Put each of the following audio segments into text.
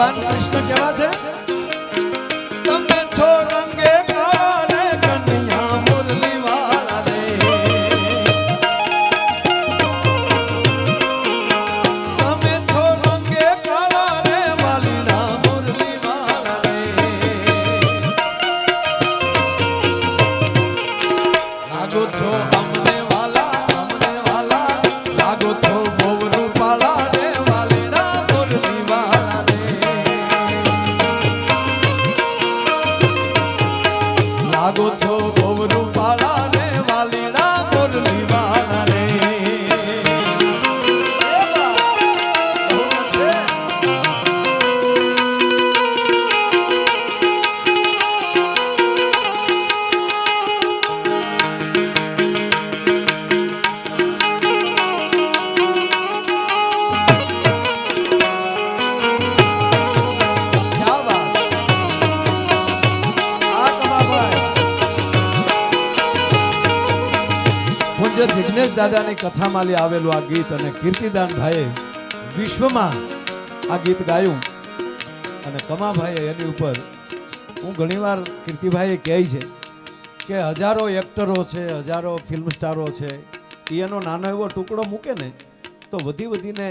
ભગવાન કૃષ્ણ કેવા છે go to દાદાની કથામાં આવેલું આ ગીત અને કીર્તિદાન ભાઈએ વિશ્વમાં આ ગીત ગાયું. અને કમાભાઈએ એની ઉપર, હું ઘણીવાર કીર્તિભાઈએ કહે છે કે હજારો એક્ટરો છે, હજારો ફિલ્મ સ્ટારો છે એ એનો નાનો એવો ટુકડો મૂકે ને, તો વધી વધીને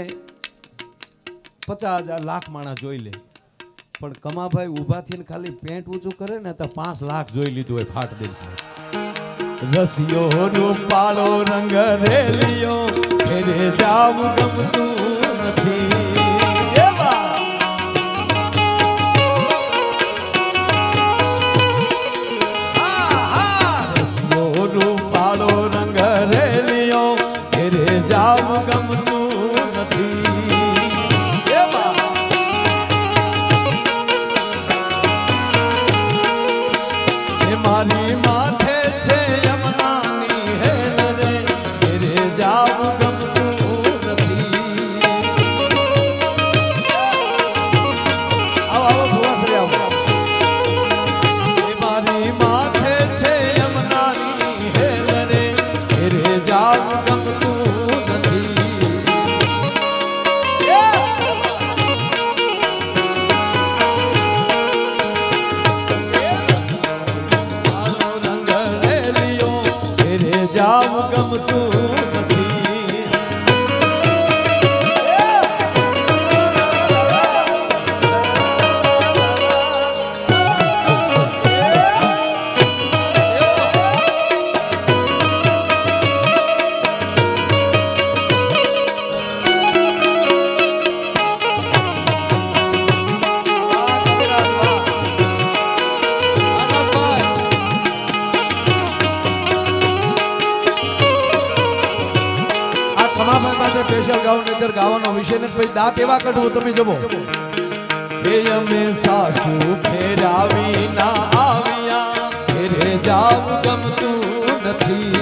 પચાસ હજાર લાખ માણસ જોઈ લે. પણ કમાભાઈ ઊભા થઈને ખાલી પેન્ટ ઊંચું કરે ને તો પાંચ લાખ જોઈ લીધું હોય ફાટ સાહેબ. રસિયો રૂપાળો રંગ રેલિયો. ફેરે જાવ ગમતું સ્પેશિયલ ગાવાનો વિષય ને પછી દાંત એવા કાઢવો તમે જમો હે અમે સાસુ ફેરાવી ના આવ્યા? ફેરે જાવ ગમતું નથી.